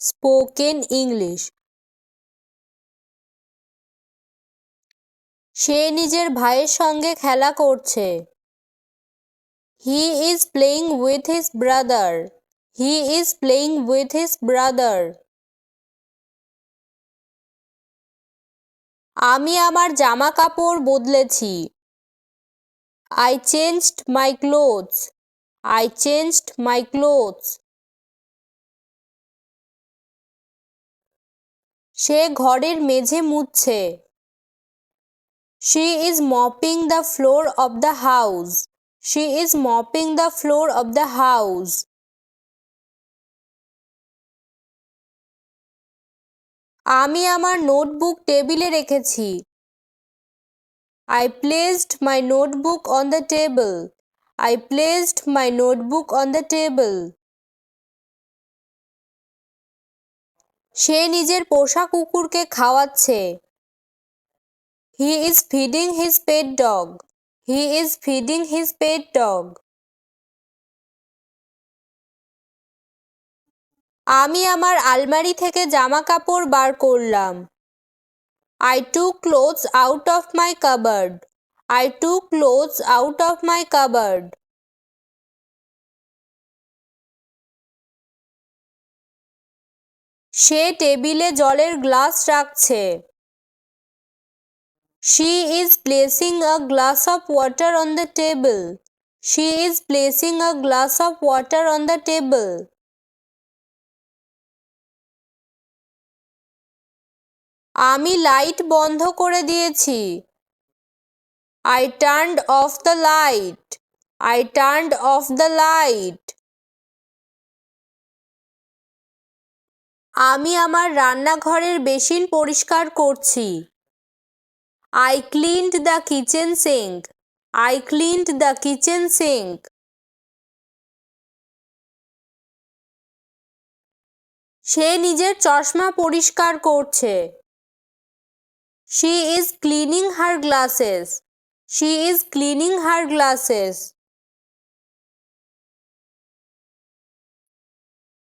Spoken English. সে নিজের ভাইয়ের সঙ্গে খেলা করছে। He is playing with his brother he is playing with his brother আমি আমার জামা কাপড় বদলেছি। I changed my clothes I changed my clothes সে ঘরের মেঝে মুছছে। She is mopping the floor of the house she is mopping the floor of the house আমি আমার notebook টেবিলে রেখেছি। I placed my notebook on the table I placed my notebook on the table সে নিজের পোষা কুকুরকে খাওয়াচ্ছে। He is feeding his pet dog he is feeding his pet dog আমি আমার আলমারি থেকে জামা কাপড় বার করলাম। I took clothes out of my cupboard I took clothes out of my cupboard সে টেবিলে জলের গ্লাস রাখছে। She is placing a glass of water on the table she is placing a glass of water on the table আমি light বন্ধ করে দিয়েছি। I turned of the light I turned of the light আমি আমার রান্নাঘরের basin পরিষ্কার করছি। I cleaned the kitchen sync I cleaned the kitchen sync সে নিজের চশমা পরিষ্কার করছে। She is cleaning her glasses she is cleaning her glasses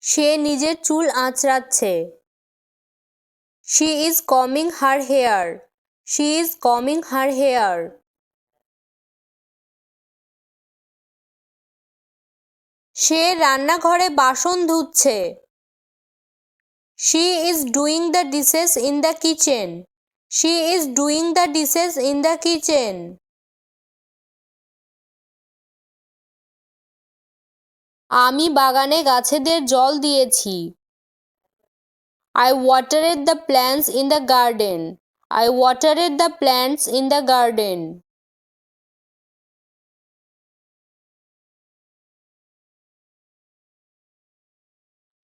সে নিজের চুল আঁচড়াচ্ছে। She is coming her hair she is coming her hair সে রান্নাঘরে বাসন ধুচ্ছে। She is doing the dishes in the kitchen she is doing the dishes in the kitchen আমি বাগানে গাছেদের জল দিয়েছি। I watered the plants in the garden I watered the plants in the garden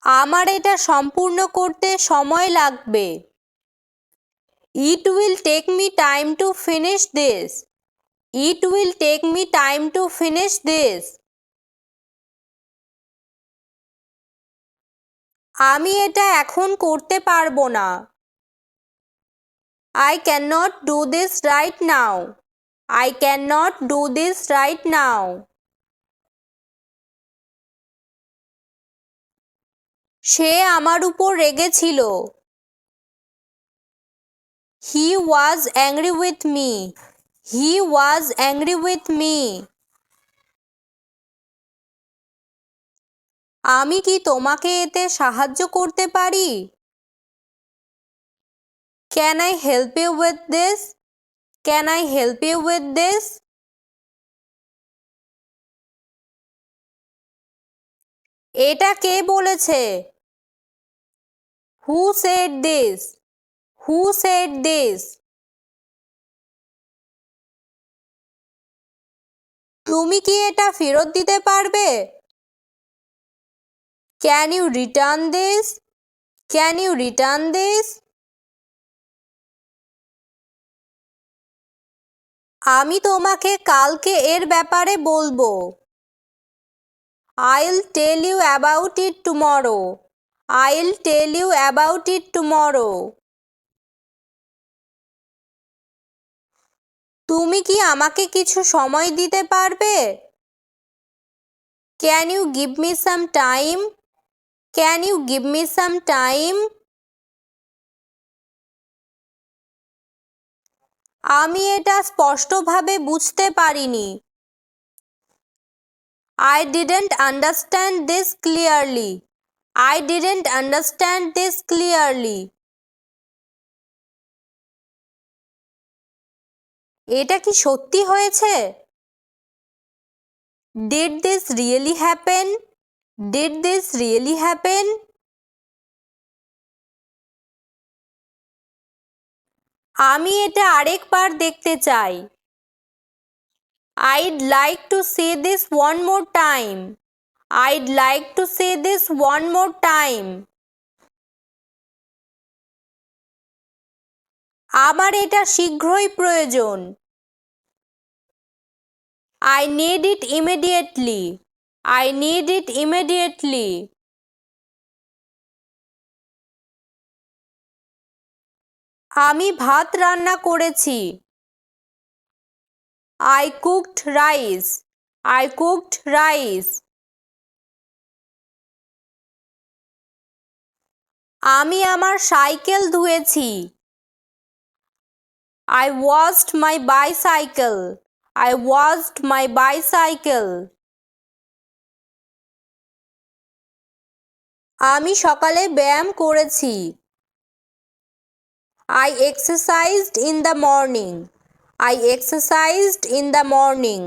আমার এটা সম্পূর্ণ করতে সময় লাগবে। It will take me time to finish this it will take me time to finish this আমি এটা এখন করতে পারব না। I can not do this right now I can not do this right now সে আমার উপর রেগেছিল। He was angry with me he was angry with me আমি কি তোমাকে এতে সাহায্য করতে পারি? Can I help you with this can I help you with this এটা কে বলেছে? Who said this who said this তুমি কি এটা ফেরত দিতে পারবে? Can you return this can you return this আমি তোমাকে কালকে এর ব্যাপারে বলব। I'll tell you about it tomorrow I'll tell you about it tomorrow তুমি কি আমাকে কিছু সময় দিতে পারবে? Can you give me some time can you give me some time আমি এটা স্পষ্টভাবে বুঝতে পারিনি। I didn't understand this clearly I didn't understand this clearly এটা কি সত্যি হয়েছে? Did this really happen did this really happen আমি এটা আরেকবার দেখতে চাই। I'd like to see this one more time I'd like to see this one more time আমার এটা শীঘ্রই প্রয়োজন। I need it immediately I need it immediately আমি ভাত রান্না করেছি। I cooked rice I cooked rice আমি আমার cycle ধুয়েছি। I washed my bicycle I washed my bicycle আমি সকালে ব্যায়াম করেছি। I exercised in the morning I exercised in the morning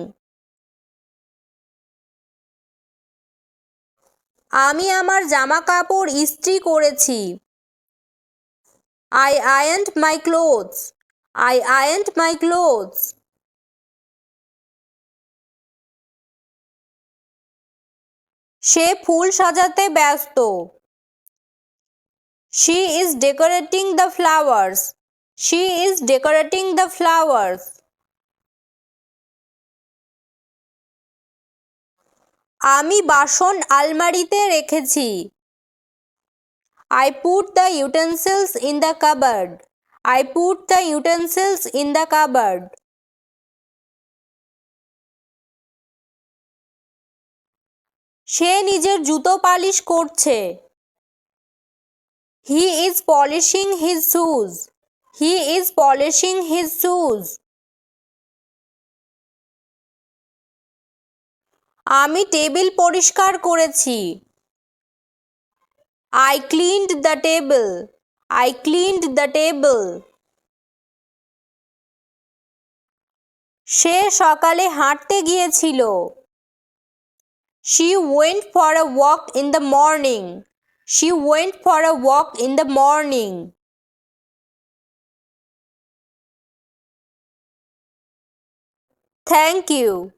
আমি আমার জামা কাপড় ইস্ত্রি করেছি। I ironed my clothes I ironed my clothes সে ফুল সাজাতে ব্যস্ত। She is decorating the flowers she is decorating the flowers আমি বাসন আলমারিতে রেখেছি। I put the utensils in the cupboard I put the utensils in the cupboard সে নিজের জুতো polish করছে। He is polishing his shoes he is polishing his shoes আমি table পরিষ্কার করেছি। I cleaned the table I cleaned the table সে সকালে হাঁটতে গিয়েছিল। She went for a walk in the morning. She went for a walk in the morning. Thank you.